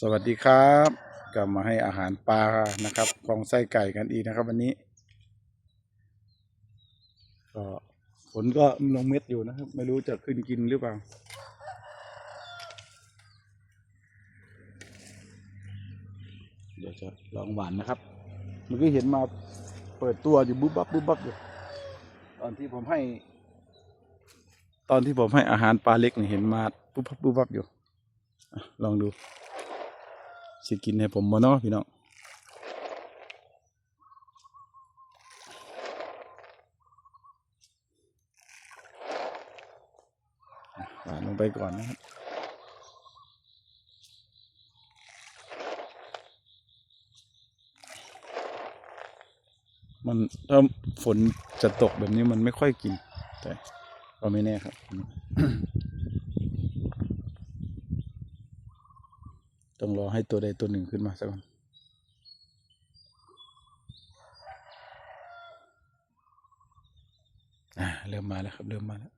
สวัสดีครับกลับมาให้อาหารปลานะครับกองไส้ไก่กันอีกนะครับ วันนี้ก็ฝนก็ลงเม็ดอยู่นะครับ ไม่รู้จะขึ้นกินหรือเปล่าเดี๋ยวจะลองหวานนะครับ เมื่อกี้เห็นมาเปิดตัวอยู่บุ๊บบับบุ๊บบับอยู่ตอนที่ผมให้ ตอนที่ผมให้อาหารปลาเล็กเนี่ยเห็นมาปุ๊บบับปุ๊บบับอยู่ลองดู สิกินให้ผมบ่เนาะพี่น้องหวานลงไปก่อนนะครับมันถ้าฝนจะตกแบบนี้มันไม่ค่อยกิน แต่ก็ไม่แน่ครับ ต้องรอให้ตัวใดตัวหนึ่งขึ้นมาสักก่อนเริ่มมาแล้วครับ เริ่มมาแล้ว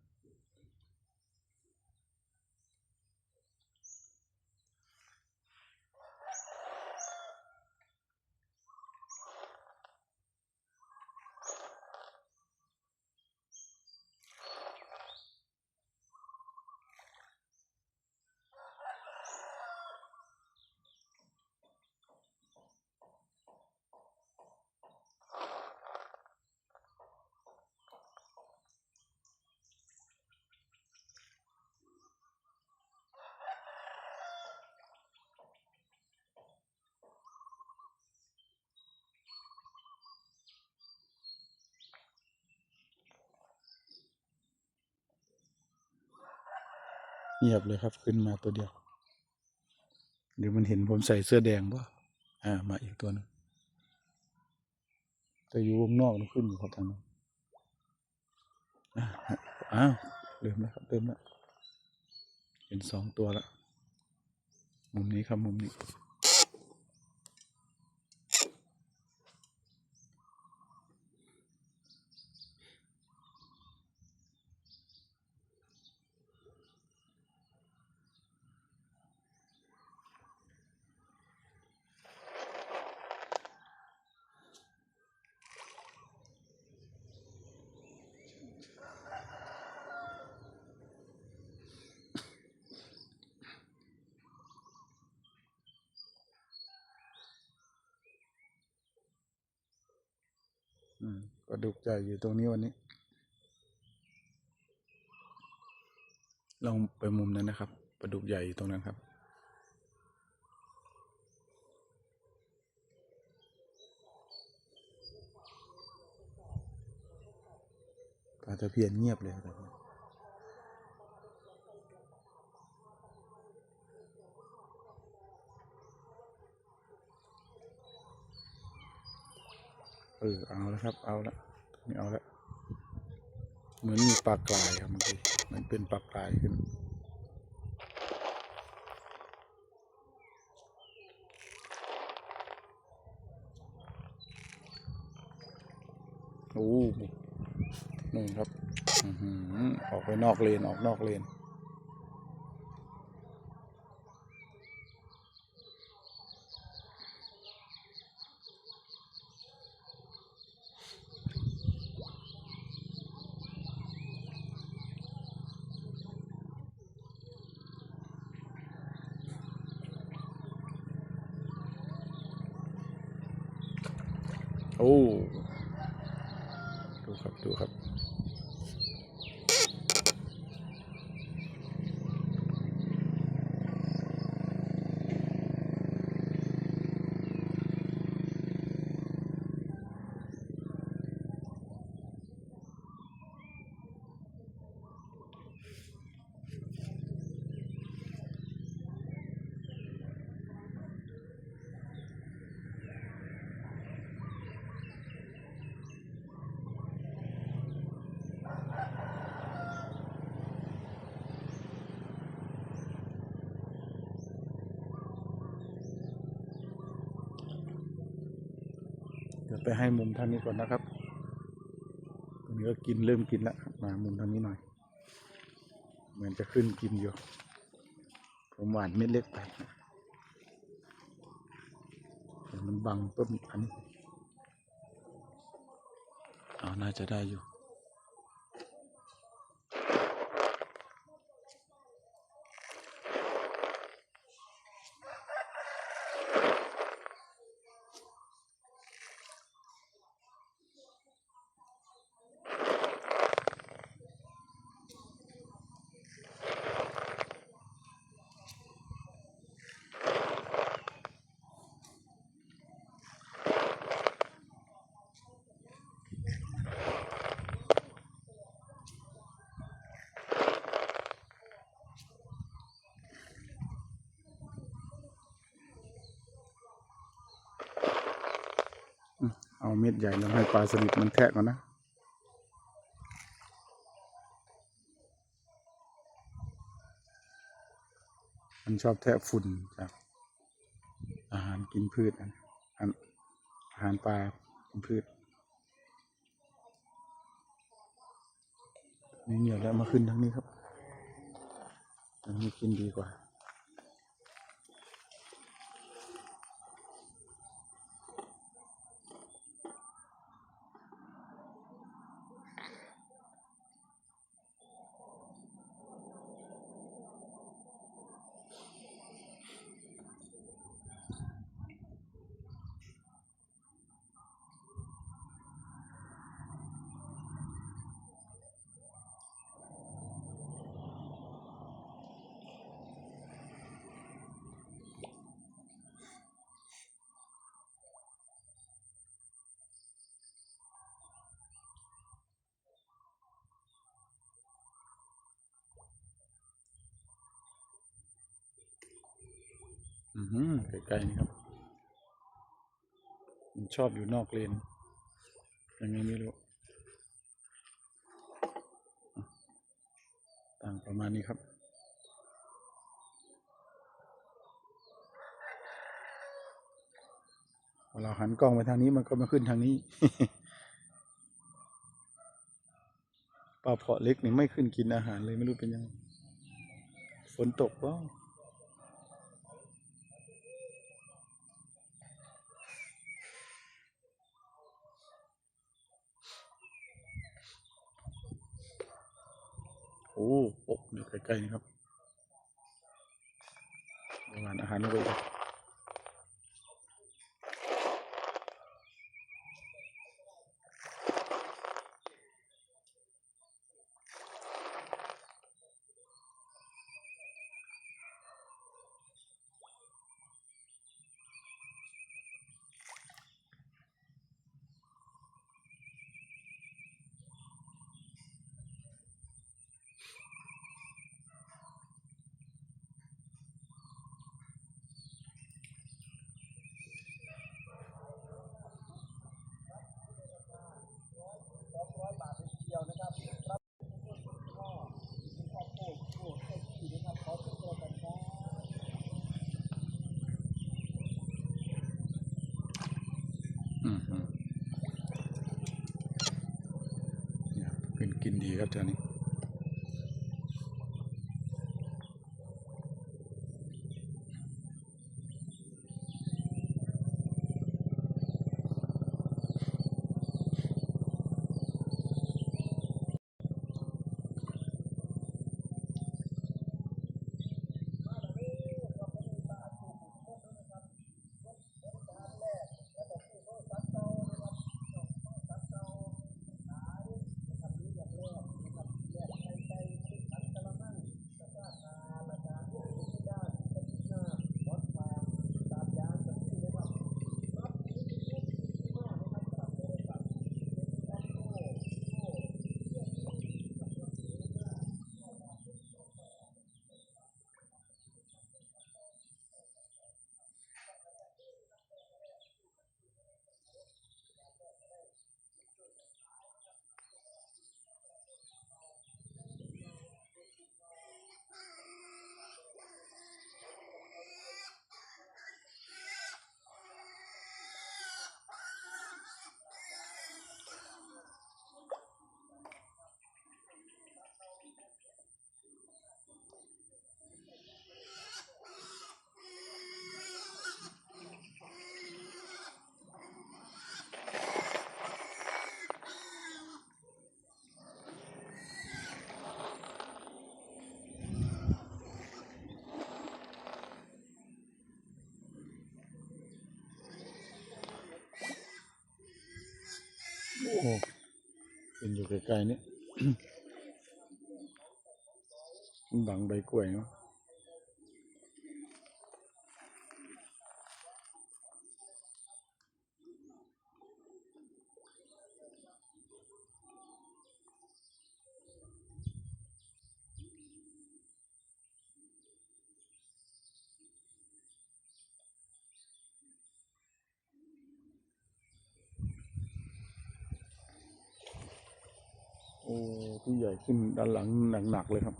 เงียบเลยครับขึ้นมาตัวเดียวหรือมันเห็นผมใส่เสื้อแดงป่ะอ่า มาอีกตัวหนึงแต่อยู่วงนอกมันขึ้นอยู่ครับทางนั้นอ่าอ้าวเริ่มแล้วครับเริ่มแล้ว เป็นสองตัวแล้ว มุมนี้ครับมุมนี้ อืมปลาดุกใหญ่อยู่ตรงนี้วันนี้ ลองไปมุมนั้นนะครับปลาดุกใหญ่อยู่ตรงนั้นครับ ปลาตะเพียนเงียบเลยครับเออเอาแล้วครับ เอาละไม่เอาละเหมือนมีปลากรายครับมื่อกี้มันเป็นปลากรายขึ้นโอ้นี่ครับออกไปนอกเลนออกนอกเลน โอ้ ดูครับ ดูครับ ไปให้มุมทางนี้ก่อนนะครับตรงนี้ก็กินเริ่มกินละมามุมทางนี้หน่อย เหมือนจะขึ้นกินอยู่ ผมหวานเม็ดเล็กไปมันบังปุ๊บอันอ๋อน่าจะได้อยู่ เอาเม็ดใหญ่แล้วให้ปลาสลิดมันแทะก่อนนะมันชอบแทะฝุ่นจากอาหารกินพืชอะอาหารอาหารปลากินพืชนี่เหนียวแล้วมาขึ้นทางนี้ครับทางนี้กินดีกว่า อือหือไกลๆนี่ครับ มันชอบอยู่นอกเลนยังไงไม่รู้ ต่างประมาณนี้ครับเราหันกล้องไปทางนี้มันก็มาขึ้นทางนี้ปลาเพาะเล็กนี่ไม่ขึ้นกินอาหารเลยไม่รู้เป็นยังไงฝนตกก็ โอ้อกอยู่ใกล้ๆนี่ครับประมาณอาหารลงไป กินกินดีครับเจ้านี้อยู่ ใกล้ๆนี้ บังใบกล้วยเนาะ โอ้ผู้ใหญ่ขึ้นด้านหลังหนักๆเลยครับ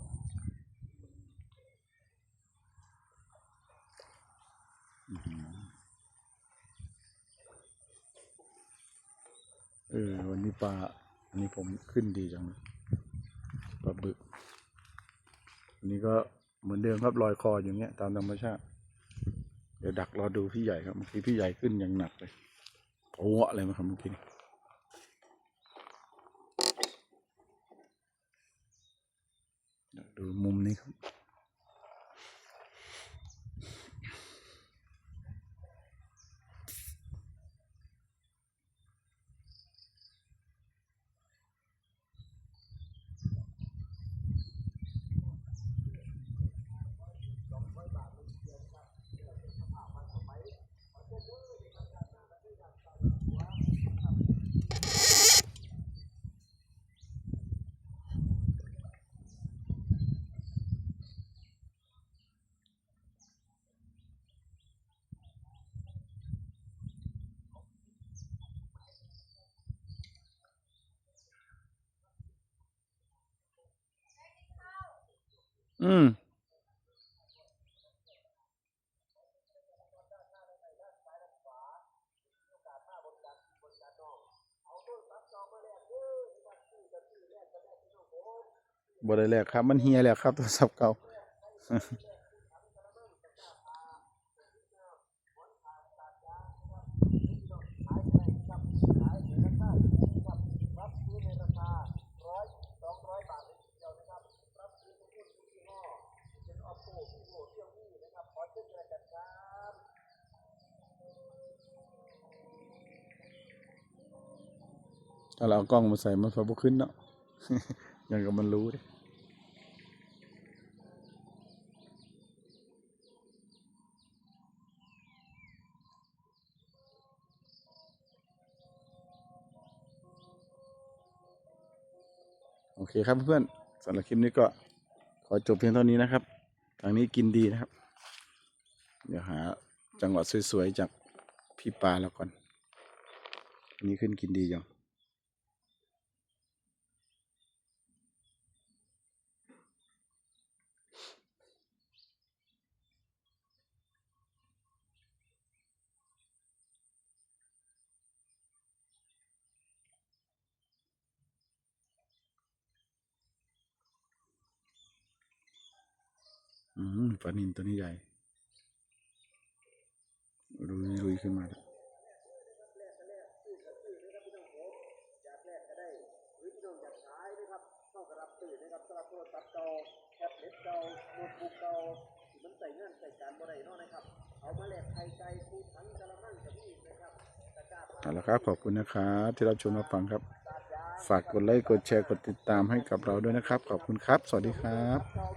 เออวันนี้ปลาอันนี้ผมขึ้นดีจังเลยปลาบึกอันนี้ก็เหมือนเดิมครับลอยคออย่างเงี้ย ตามธรรมชาติ เดี๋ยวดักรอดูพี่ใหญ่ครับเมื่อกี้พี่ใหญ่ขึ้นอย่างหนักเลยโอ้อะไรมาครับเมื่อกี้ อืม บ่ได้แลกครับ มันเฮียแล้วครับโทรศัพท์เก่า ถ้ากล้องมาใส่มันพอบุขึ้นเนาะย่างกับมันรู้ดิโอเคครับเพื่อนๆสำหรับคลิปนี้ก็ขอจบเพียงเท่านี้นะครับ ทางนี้กินดีนะครับ เดี๋ยวหาจังหวะสวยๆจากพี่ปลาแล้วก่อนอันนี้ขึ้นกินดีจัง อืม ปลานินตัวนี้ใหญ่รุยรุยขึ้นมาแล้วจากแรกก็ได้หรือพี่น้องอยากขายนะครับต้องกระรับตื่นนะครับสำหรับโทรศัพท์เก่าแท็บเล็ตเก่าโน้ตบุ๊กเก่าที่มันใส่เงื่อนใส่การบ่ได้เนาะนะครับเอามาแลกไข่ไก่ปูทั้งกระมังกับพี่นะครับตะกร้าปลาเอาละครับขอบคุณนะครับที่รับชมรับฟังครับตาดยาฝากกดไลค์กดแชร์กดติดตามให้กับเราด้วยนะครับ ขอบคุณครับ สวัสดีครับ